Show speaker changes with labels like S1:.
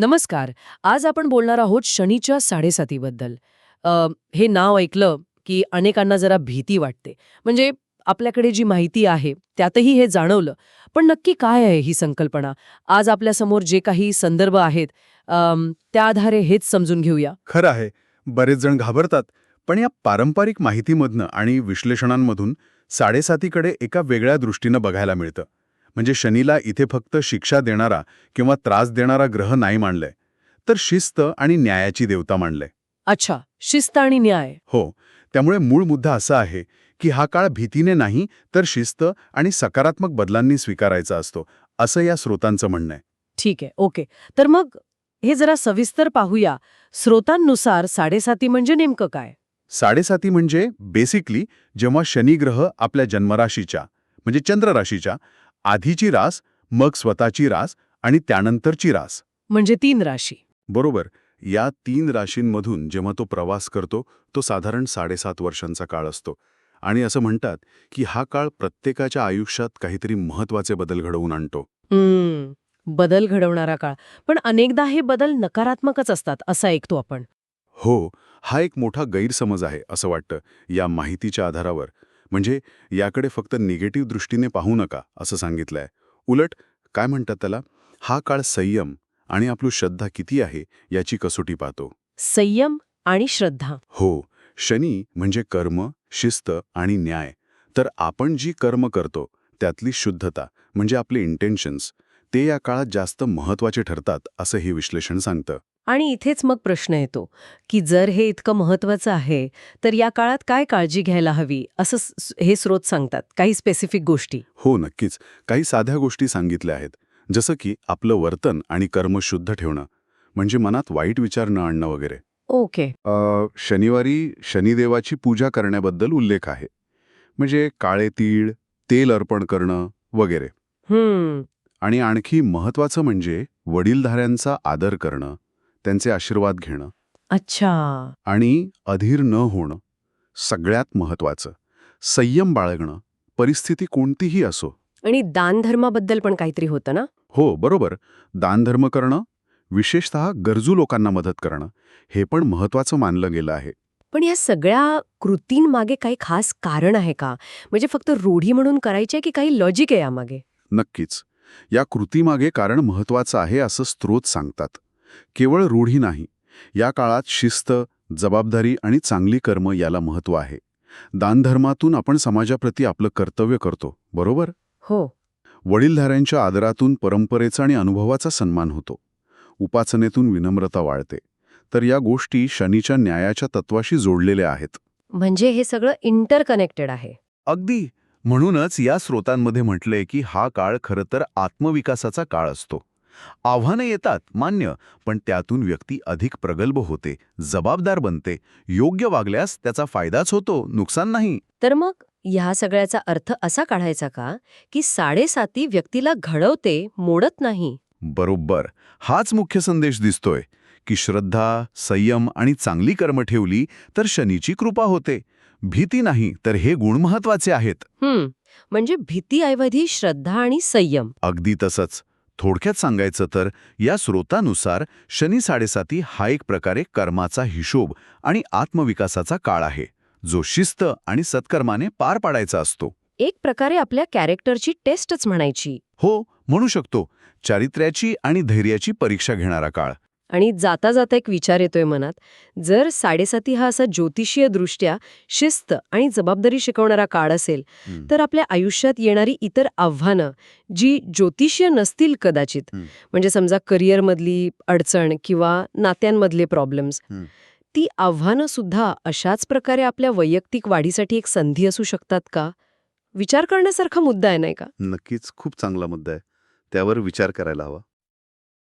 S1: नमस्कार. आज आपण बोलणार आहोत शनीच्या साडेसातीबद्दल. हे नाव ऐकलं की अनेकांना जरा भीती वाटते. म्हणजे आपल्याकडे जी माहिती आहे त्यातही हे जाणवलं. पण नक्की काय आहे ही संकल्पना? आज आपल्यासमोर जे काही संदर्भ आहेत अम, त्या आधारे हेच समजून घेऊया.
S2: खरं आहे. बरेच जण घाबरतात. पण या पारंपरिक माहितीमधनं आणि विश्लेषणांमधून साडेसातीकडे एका वेगळ्या दृष्टीनं बघायला मिळतं. म्हणजे शनीला इथे फक्त शिक्षा देणारा किंवा त्रास देणारा ग्रह नाही मानलंय तर शिस्त आणि न्यायाची देवता मानलंय
S1: अच्छा शिस्त आणि न्याय.
S2: हो त्यामुळे मूळ मुद्दा असा आहे की हा काळ भीतीने नाही तर शिस्त आणि सकारात्मक बदलांनी स्वीकारायचा असतो असं या स्रोतांचं म्हणणं आहे.
S1: ठीक आहे ओके. तर मग हे जरा सविस्तर पाहूया. स्रोतांनुसार साडेसाती म्हणजे नेमकं काय?
S2: साडेसाती म्हणजे बेसिकली जेव्हा शनिग्रह आपल्या जन्मराशीच्या म्हणजे चंद्रराशीच्या आधीची रास मग स्वतःची रास आणि त्यानंतरची रास.
S1: म्हणजे तीन राशी.
S2: बरोबर. या तीन राशींमधून जेव्हा तो प्रवास करतो तो साधारण साडेसात वर्षांचा काळ असतो. आणि असं म्हणतात की हा काळ प्रत्येकाच्या आयुष्यात काहीतरी महत्त्वाचे बदल घडवून आणतो.
S1: हम्म. बदल घडवणारा काळ. पण अनेकदा हे बदल नकारात्मकच असतात असं ऐकतो आपण.
S2: हो. हा एक मोठा गैरसमज आहे असं वाटतं या माहितीच्या आधारावर. म्हणजे याकडे फक्त निगेटिव्ह दृष्टीने पाहू नका असं सांगितलंय. उलट काय म्हणतात त्याला? हा काळ संयम आणि आपली श्रद्धा किती आहे याची कसोटी पाहतो.
S1: संयम आणि श्रद्धा.
S2: हो शनी म्हणजे कर्म शिस्त आणि न्याय. तर आपण जी कर्म करतो त्यातली शुद्धता म्हणजे आपले इंटेन्शन्स ते या काळात जास्त महत्त्वाचे ठरतात असं हे विश्लेषण सांगतं.
S1: आणि इथेच मग प्रश्न येतो की जर हे इतकं महत्वाचं आहे तर या काळात काय काळजी घ्यायला हवी असं हे स्रोत सांगतात काही स्पेसिफिक गोष्टी.
S2: हो नक्कीच. काही साध्या गोष्टी सांगितल्या आहेत. जसं की आपलं वर्तन आणि कर्म शुद्ध ठेवणं म्हणजे मनात वाईट विचार न आणणं वगैरे.
S1: ओके.
S2: शनिवारी शनिदेवाची पूजा करण्याबद्दल उल्लेख आहे. म्हणजे काळे तीळ तेल अर्पण करणं वगैरे. आणि आणखी महत्वाचं म्हणजे वडीलधाऱ्यांचा आदर करणं त्यांचे आशीर्वाद घेणं.
S1: अच्छा.
S2: आणि अधीर न होणं सगळ्यात महत्वाचं संयम बाळगणं परिस्थिती कोणतीही असो.
S1: आणि दानधर्माबद्दल पण काहीतरी होतं ना?
S2: हो बरोबर. दानधर्म करणं विशेषतः गरजू लोकांना मदत करणं हे पण महत्वाचं मानलं गेलं आहे.
S1: पण या सगळ्या कृतींमागे काही खास कारण आहे का? म्हणजे फक्त रूढी म्हणून करायचे की काही लॉजिक आहे यामागे?
S2: नक्कीच. या कृतीमागे कारण महत्वाचं आहे असं स्रोत सांगतात. केवळ रूढी नाही या काळात शिस्त जबाबदारी आणि चांगली कर्म याला महत्त्व आहे. दानधर्मातून आपण समाजाप्रती आपलं कर्तव्य करतो बरोबर?
S1: हो.
S2: वडीलधाऱ्यांच्या आदरातून परंपरेचा आणि अनुभवाचा सन्मान होतो. उपासनेतून विनम्रता वाढते. तर या गोष्टी शनीच्या न्यायाच्या तत्वाशी जोडलेल्या आहेत.
S1: म्हणजे हे सगळं इंटरकनेक्टेड आहे.
S2: अगदी. म्हणूनच या स्रोतांमध्ये म्हटलंय की हा काळ खरं तर आत्मविकासाचा काळ असतो. आव्हानं येतात मान्य पण त्यातून व्यक्ती अधिक प्रगल्भ होते जबाबदार बनते योग्य वागल्यास त्याचा फायदाच होतो नुकसान नाही.
S1: तर मग ह्या सगळ्याचा अर्थ असा काढायचा का की साडेसाती व्यक्तीला घडवते मोडत नाही?
S2: बरोबर. हाच मुख्य संदेश दिसतोय की श्रद्धा संयम आणि चांगली कर्म ठेवली तर शनीची कृपा होते. भीती नाही तर हे गुण महत्त्वाचे आहेत.
S1: म्हणजे भीतीऐवजी श्रद्धा आणि संयम.
S2: अगदी तसंच. थोडक्यात सांगायचं तर या स्रोतानुसार शनी साडेसाती हा एक प्रकारे कर्माचा हिशोब आणि आत्मविकासाचा काळ आहे जो शिस्त आणि सत्कर्माने पार पाडायचा असतो.
S1: एक प्रकारे आपल्या कॅरेक्टरची टेस्टच म्हणायची.
S2: हो म्हणू शकतो चारित्र्याची आणि धैर्याची परीक्षा घेणारा काळ.
S1: आणि जाता जाता एक विचार येतोय मनात जर साडेसाती हा असा ज्योतिषीय दृष्ट्या शिस्त आणि जबाबदारी शिकवणारा काळ असेल तर आपल्या आयुष्यात येणारी इतर आव्हानं जी ज्योतिषीय नसतील कदाचित. म्हणजे समजा करिअरमधली अडचण किंवा नात्यांमधले प्रॉब्लेम्स. ती आव्हानं सुद्धा अशाच प्रकारे आपल्या वैयक्तिक वाढीसाठी एक संधी असू शकतात का? विचार करण्यासारखा मुद्दा आहे नाही का?
S2: नक्कीच खूप चांगला मुद्दा आहे. त्यावर विचार करायला हवा.